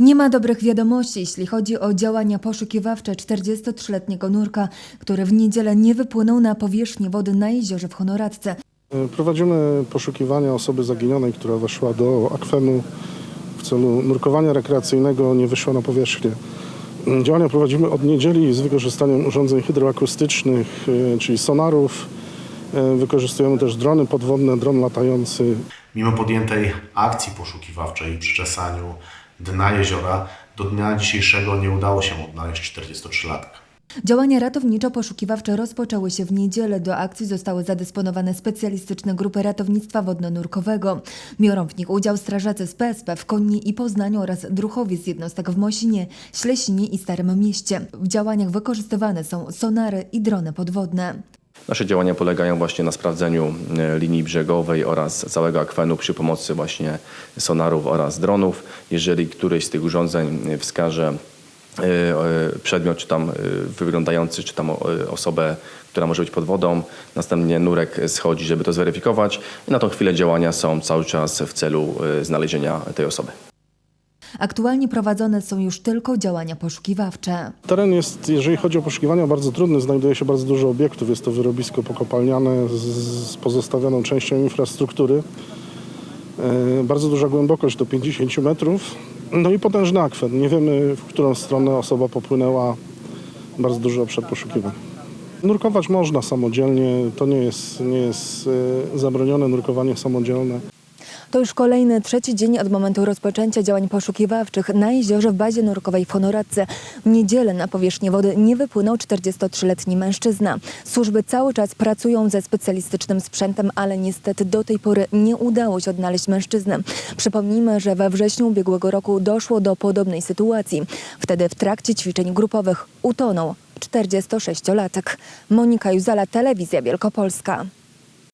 Nie ma dobrych wiadomości, jeśli chodzi o działania poszukiwawcze 43-letniego nurka, który w niedzielę nie wypłynął na powierzchnię wody na jeziorze w Honoradce. Prowadzimy poszukiwania osoby zaginionej, która weszła do akwenu w celu nurkowania rekreacyjnego, nie wyszła na powierzchnię. Działania prowadzimy od niedzieli z wykorzystaniem urządzeń hydroakustycznych, e, czyli sonarów. E, Wykorzystujemy też drony podwodne, dron latający. Mimo podjętej akcji poszukiwawczej i przyczesaniu dna jeziora, do dnia dzisiejszego nie udało się odnaleźć 43-latka. Działania ratowniczo-poszukiwawcze rozpoczęły się w niedzielę. Do akcji zostały zadysponowane specjalistyczne grupy ratownictwa wodno-nurkowego. Biorą w nich udział strażacy z PSP w Konni i Poznaniu oraz druhowie z jednostek w Mosinie, Ślesinie i Starym Mieście. W działaniach wykorzystywane są sonary i drony podwodne. Nasze działania polegają właśnie na sprawdzeniu e, linii brzegowej oraz całego akwenu przy pomocy właśnie sonarów oraz dronów. Jeżeli któreś z tych urządzeń e, wskaże e, przedmiot, czy tam wyglądający, czy tam osobę, która może być pod wodą, następnie nurek schodzi, żeby to zweryfikować i na tą chwilę działania są cały czas w celu znalezienia tej osoby. Aktualnie prowadzone są już tylko działania poszukiwawcze. Teren jest, jeżeli chodzi o poszukiwania, bardzo trudny. Znajduje się bardzo dużo obiektów. Jest to wyrobisko pokopalniane z, pozostawioną częścią infrastruktury. E, Bardzo duża głębokość do 50 metrów. No i potężny akwen. Nie wiemy, w którą stronę osoba popłynęła. Bardzo duży obszar poszukiwań. Nurkować można samodzielnie. To nie jest, nie jest e, zabronione nurkowanie samodzielne. To już kolejny trzeci dzień od momentu rozpoczęcia działań poszukiwawczych na jeziorze w bazie nurkowej w Honoradce. W niedzielę na powierzchnię wody nie wypłynął 43-letni mężczyzna. Służby cały czas pracują ze specjalistycznym sprzętem, ale niestety do tej pory nie udało się odnaleźć mężczyzny. Przypomnijmy, że we wrześniu ubiegłego roku doszło do podobnej sytuacji. Wtedy w trakcie ćwiczeń grupowych utonął 46-latek. Monika Juzala, Telewizja Wielkopolska.